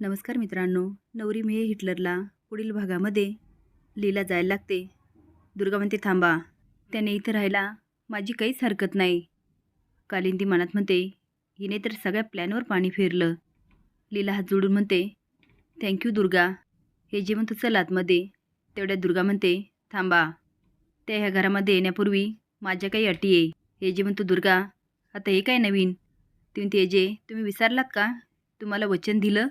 नमस्कार मित्रांनो नवरी मेहे हिटलरला पुढील भागामध्ये लीला जायला लागते. दुर्गा म्हणते थांबा त्याने इथं राहायला माझी काहीच हरकत नाही. कालिंदी मनात म्हणते हिने तर सगळ्या प्लॅनवर पाणी फिरलं. लीला हात जोडून म्हणते थँक्यू दुर्गा हे जे म्हणतो चल आतमध्ये. तेवढ्या दुर्गा म्हणते थांबा त्या ह्या घरामध्ये येण्यापूर्वी माझ्या काही अटी आहे. हे जे म्हणतो दुर्गा आता हे काय नवीन? तुम्ही ते जे तुम्ही विसरलात का? तुम्हाला वचन दिलं?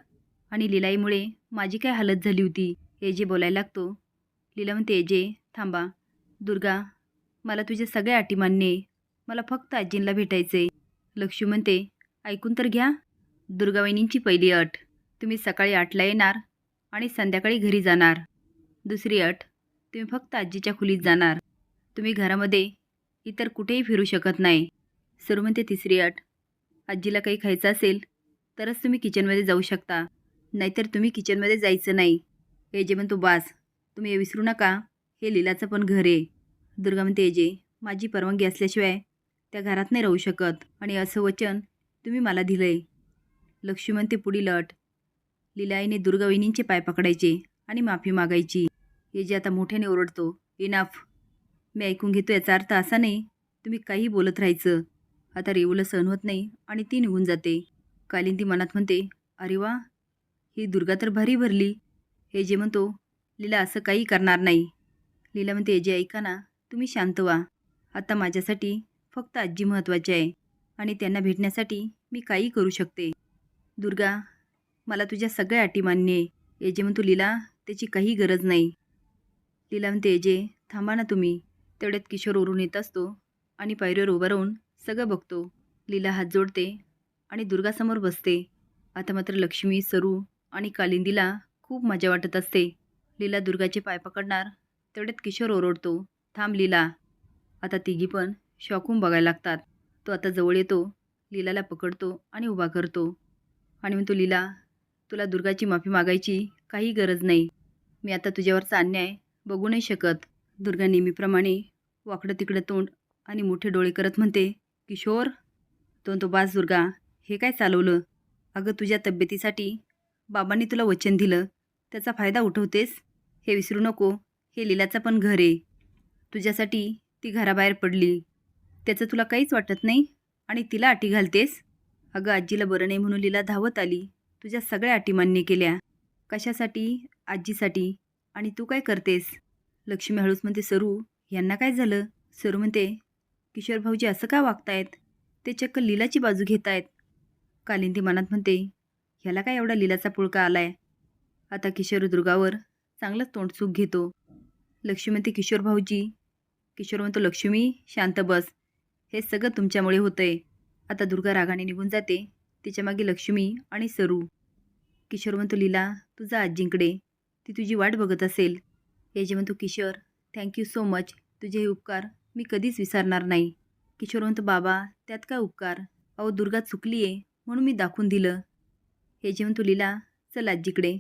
आणि लिलाईमुळे माझी काय हालत झाली होती हे जे बोलायला लागतो. लिला म्हणते जे थांबा. दुर्गा मला तुझ्या सगळ्या अटी मान्य मला फक्त आजींला भेटायचे लक्ष्मी म्हणते ऐकून तर घ्या. दुर्गावहिनींची पहिली अट. तुम्ही सकाळी आठला येणार आणि संध्याकाळी घरी जाणार. दुसरी अट तुम्ही फक्त आजीच्या खोलीत जाणार. तुम्ही घरामध्ये इतर कुठेही फिरू शकत नाही. सरू म्हणते तिसरी अट. आजीला काही खायचं असेल तरच तुम्ही किचनमध्ये जाऊ शकता. नाहीतर तुम्ही किचनमध्ये जायचं नाही. हे जे म्हणतो बास तुम्ही हे विसरू नका. हे लीलाचं पण घर आहे. दुर्गा म्हणते एजे माझी परवानगी असल्याशिवाय त्या घरात नाही राहू शकत. आणि असं वचन तुम्ही मला दिलं आहे लक्ष्मी म्हणते पुढील अट. लिलाईने दुर्गा वहिनींचे पाय पकडायचे आणि माफी मागायची. हे जे आता मोठ्याने ओरडतो इनाफ मी ऐकून घेतो याचा अर्थ असा नाही तुम्ही काही बोलत राहायचं. आता रेवूला सहन होत नाही आणि ती निघून जाते. कालिंदी मनात म्हणते अरे वा ही दुर्गा तर भारी भरली. हे जे म्हणतो लीला असं काही करणार नाही. लीला म्हणते "हे जे ऐका ना तुम्ही शांत व्हा. आता माझ्यासाठी फक्त आजी महत्त्वाची आहे आणि त्यांना भेटण्यासाठी मी काही करू शकते. दुर्गा मला तुझ्या सगळ्या अटी मान्य आहे. हे म्हणतो लीला त्याची काही गरज नाही. लीला म्हणते एजे थांबा ना तुम्ही. तेवढ्यात किशोर ओरून येत असतो आणि पायरीवर उभं राहून सगळं बघतो. लीला हात जोडते आणि दुर्गासमोर बसते. आता मात्र लक्ष्मी सरू आणि कालिंदीला खूप मजा वाटत असते. लीला दुर्गाचे पाय पकडणार तेवढ्यात किशोर ओरडतो. थांब लीला. आता तिघी पण शॉकून बघायला लागतात. तो आता जवळ येतो लीलाला पकडतो आणि उभा करतो. आणि म्हणतो लीला तुला दुर्गाची माफी मागायची काही गरज नाही. मी आता तुझ्यावरचा अन्याय बघू नाही शकत. दुर्गा नेहमीप्रमाणे वाकडं तिकडं तोंड आणि मोठे डोळे करत म्हणते किशोर तो तो बास दुर्गा हे काय चालवलं? अगं तुझ्या तब्येतीसाठी बाबांनी तुला वचन दिलं त्याचा फायदा उठवतेस? हे विसरू नको. हे लीलाचं पण घर आहे. तुझ्यासाठी ती घराबाहेर पडली. त्याचं तुला काहीच वाटत नाही? आणि तिला अटी घालतेस? अगं आजीला बरं नाही म्हणून लीला धावत आली. तुझ्या सगळ्या अटी मान्य केल्या. कशासाठी? आजीसाठी. आणि तू काय करतेस? लक्ष्मी हळूस म्हणते सरू यांना काय झालं? सरू म्हणते किशोर भाऊजी असं का वागतायत? ते चक्क लीलाची बाजू घेत आहेत कालिंदी मनात म्हणते ह्याला काय एवढा लीलाचा पुळका आलाय? आता किशोर दुर्गावर चांगलंच तोंडसूक घेतो. लक्ष्मी म्हणते किशोर भाऊजी. किशोर म्हणतो लक्ष्मी शांत बस. हे सगळं तुमच्यामुळे होतंय. आता दुर्गा रागाने निघून जाते. तिच्यामागे लक्ष्मी आणि सरू. किशोर म्हणतो लीला तुझा आजींकडे. ती तुझी वाट बघत असेल. हे म्हणतो किशोर थँक्यू सो मच तुझे हे उपकार मी कधीच विसरणार नाही. किशोर म्हणतो बाबा त्यात काय उपकार? अहो दुर्गा चुकली आहे म्हणून मी दाखवून दिलं. हे जेवण तुलीला चल आजीकडे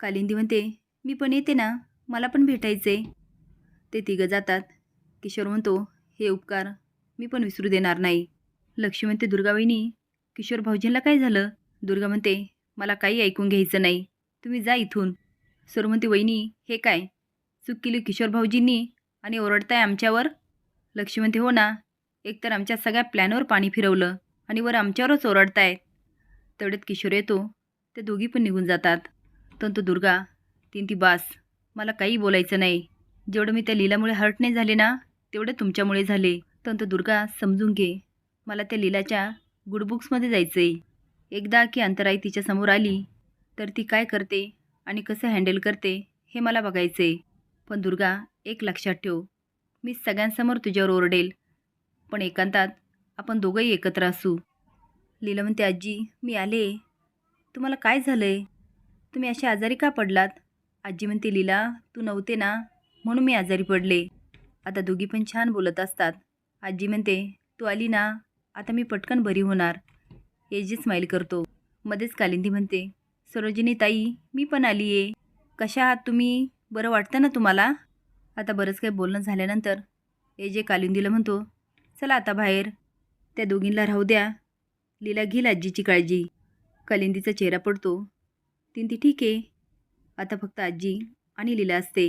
कालिंदी म्हणते मी पण येते ना. मला पण भेटायचे ते तिघं जातात. किशोर म्हणतो हे उपकार. मी पण विसरू देणार नाही. लक्ष्मी म्हणते दुर्गावहिनी किशोर भाऊजींना काय झालं? दुर्गा म्हणते मला काही ऐकून घ्यायचं नाही. तुम्ही जा इथून. सर म्हणते वहिनी हे काय? चूक केली किशोर भाऊजींनी आणि ओरडताय आमच्यावर? लक्ष्मी म्हणते हो ना. एकतर आमच्या सगळ्या प्लॅनवर पाणी फिरवलं आणि वर आमच्यावरच ओरडतायत. तेवढ्यात किशोर येतो. ते दोघी पण निघून जातात. तंतु दुर्गा तीन ती बास मला काही बोलायचं नाही. जेवढं मी त्या लीलामुळे हर्ट नाही झाले ना तेवढं तुमच्यामुळे झाले. तंतु दुर्गा समजून घे. मला त्या लीलाच्या गुड बुक्समध्ये जायचं आहे एकदा की अंतराई तिच्यासमोर आली तर ती काय करते आणि कसं हँडल करते हे मला बघायचं आहे पण दुर्गा एक लक्षात ठेव. मी सगळ्यांसमोर तुझ्यावर ओरडेल. पण एकांतात आपण दोघंही एकत्र असू. लीला म्हणते आजी मी आले. तुम्हाला काय झालं आहे तुम्ही असे आजारी का पडलात? आजी म्हणते लीला तू नव्हते ना? म्हणून मी आजारी पडले. आता दोघी पण छान बोलत असतात. आजी म्हणते तू आली ना? आता मी पटकन बरी होणार. हे जी स्माईल करतो. मध्येच कालिंदी म्हणते सरोजिनी ताई मी पण आली आहे कशा आहात तुम्ही? बरं वाटतं ना तुम्हाला? आता बरंच काही बोलणं झाल्यानंतर हे जे कालिंदीला म्हणतो चला आता बाहेर. त्या दोघींना राहू द्या. लीला घेईल आजीची काळजी. कालिंदीचा चेहरा पडतो. ती ती ठीक आहे. आता फक्त आजी आणि लीला असते.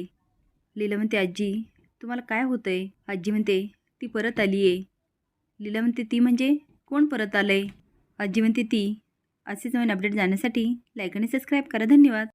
लीला म्हणते आजी तुम्हाला काय होतं आहे आजी म्हणते ती परत आली आहे लीला म्हणते ती म्हणजे कोण परत आलं आहे आजी म्हणते ती. असेच नवीन अपडेट जाण्यासाठी लाईक आणि सबस्क्राईब करा. धन्यवाद.